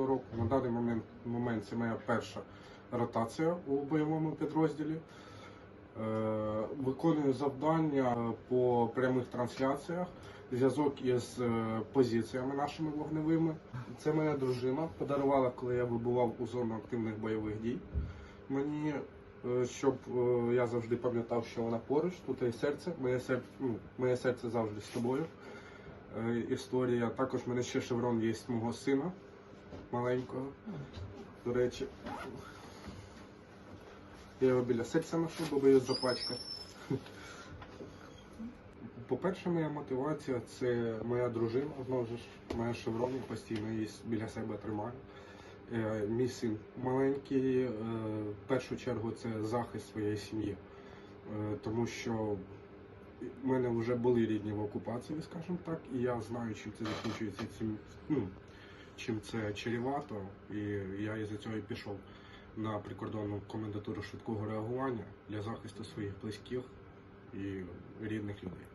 2014 року. На даний момент, момент це моя перша ротація у бойовому підрозділі. Е, Виконую завдання по прямих трансляціях, зв'язок із е, позиціями нашими вогневими. Це моя дружина подарувала, коли я вибував у зону активних бойових дій. Мені, е, щоб е, я завжди пам'ятав, що вона поруч, тут і серце, моє серце, ну, моє серце завжди з тобою. Е, Історія. Також мене ще шеврон є з мого сина маленького. До речі, я його біля серця ношу, бо боюсь запачкати. По-перше, моя мотивація це моя дружина, знову ж моя шеврон, постійно її біля себе тримаю. Е, Мій син маленький, е, в першу чергу це захист своєї сім'ї. Е, Тому що в мене вже були рідні в окупації, скажімо так, і я знаю, чим це закінчується, цим, ну, чим це чарівато, і я із-за цього і пішов на прикордонну комендатуру швидкого реагування для захисту своїх близьких і рідних людей.